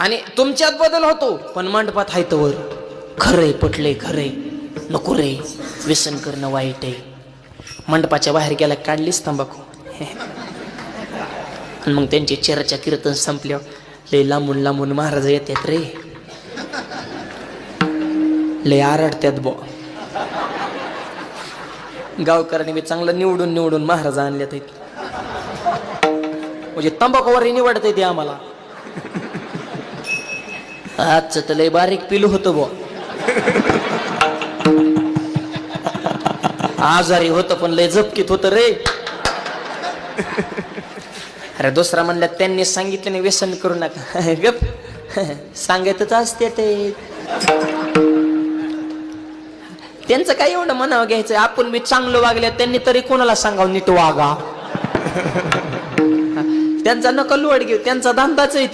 आणि तुमच्यात बदल होतो. पण मंडपात आहे तवर. खरंय पटले खरंय नको रे. व्यसन करणं वाईट आहे. मंडपाच्या बाहेर गेला काढलीच तंबाखू. आणि मग त्यांची चेहऱ्याच्या कीर्तन संपल्यावर लय लांबून लांबून महाराज येतात रे. लय आरडत्यात बो गावकऱ्यांनी बी चांगलं निवडून निवडून महाराज आणल्यात आहेत. म्हणजे तंबाखूवर निवडत ते आम्हाला. आजचं तर लय बारीक पिलू होतं बो आजारी होतं पण लय झपकीत होतं रे. अरे दुसरा म्हणलं त्यांनी सांगितलं नाही व्यसन करू नका. गप. सांगतच असते ते. त्यांचं काय एवढं म्हणावं घ्यायचं? आपण मी चांगलं वागल्या त्यांनी तरी कोणाला सांगावं नीट वागा? त्यांचा नका लोड घेऊ त्यांचा धंदाच आहे